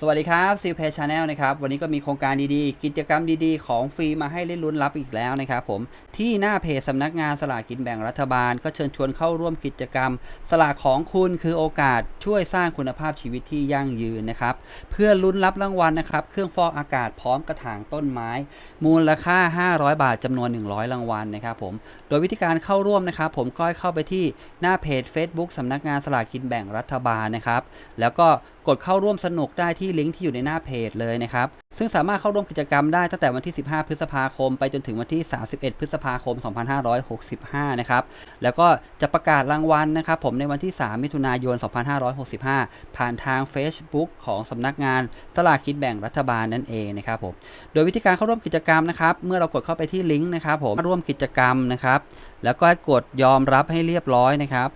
สวัสดีครับซิลเพชาแนลนะครับวันนี้ก็มีโครงการดีๆ กิจกรรมดีๆ ของฟรีมาให้เล่นลุ้นรับอีกแล้วนะครับผมที่หน้าเพจสำนักงานสลากกินแบ่งรัฐบาล ก็เชิญชวนเข้าร่วมกิจกรรม สลากของคุณคือโอกาสช่วยสร้างคุณภาพชีวิตที่ยั่งยืนนะครับเพื่อลุ้นรับรางวัลนะครับเครื่องฟอกอากาศพร้อมกระถางต้นไม้ มูลค่า 500 บาทจำนวน 100 รางวัลนะครับผมโดยวิธีการเข้าร่วมนะครับผมก็ให้เข้าไปที่หน้าเพจ Facebook สำนักงานสลากกินแบ่งรัฐบาลนะครับแล้วก็ กดเข้าร่วมสนุกได้ที่ลิงก์ที่อยู่ในหน้าเพจเลยนะครับ ซึ่งสามารถเข้าร่วมกิจกรรมได้ตั้งแต่วันที่ 15 พฤษภาคม ไปจนถึงวันที่ 31 พฤษภาคม 2565 นะครับ แล้วก็จะประกาศรางวัลนะครับ ผมในวันที่ 3 มิถุนายน 2565 ผ่านทาง Facebook ของสำนักงานสลากกินแบ่งรัฐบาลนั่นเองนะครับผม โดยวิธีการเข้าร่วมกิจกรรมนะครับ เมื่อเรากดเข้าไปที่ลิงก์นะครับผมร่วมกิจกรรมนะครับ แล้วก็กดยอมรับให้เรียบร้อยนะครับ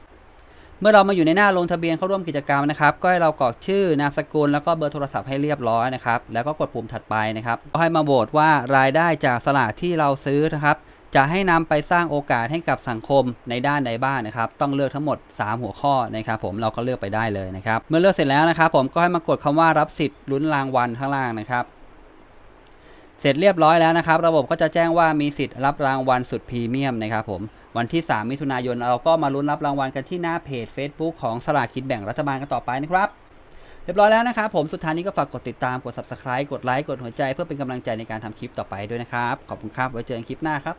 เมื่อเรามาอยู่ในหน้าลงทะเบียนเข้าร่วมกิจกรรมนะครับก็ให้เรากรอกชื่อนามสกุลแล้วก็เบอร์โทรศัพท์ให้เรียบร้อยนะครับแล้วก็กดปุ่มถัดไปนะครับก็ให้มาโหวตว่ารายได้จากสลากที่เราซื้อนะครับจะให้นำไปสร้างโอกาสให้กับสังคมในด้านใดบ้างนะครับ ต้องเลือกทั้งหมด 3 หัวข้อนะครับ ผมเราก็เลือกไปได้เลยนะครับ เมื่อเลือกเสร็จแล้วนะครับ ผมก็ให้มากดคำว่ารับสิทธิ์ลุ้นรางวัลข้างล่างนะครับ เสร็จเรียบร้อยแล้วนะครับ ระบบก็จะแจ้งว่ามีสิทธิ์รับรางวัลสุดพรีเมียมนะครับผมวันที่ 3 มิถุนายนเราก็มาลุ้นรับรางวัลกันที่หน้าเพจ Facebook ของสลากกินแบ่งรัฐบาลกันต่อไปนะครับเรียบร้อยแล้วนะครับผมสุดท้ายนี้ก็ฝากกดติดตามกด subscribe กดไลค์กดหัวใจ เพื่อเป็นกำลังใจในการทำคลิปต่อไปด้วยนะครับ ขอบคุณครับ ไว้เจอกันคลิปหน้าครับ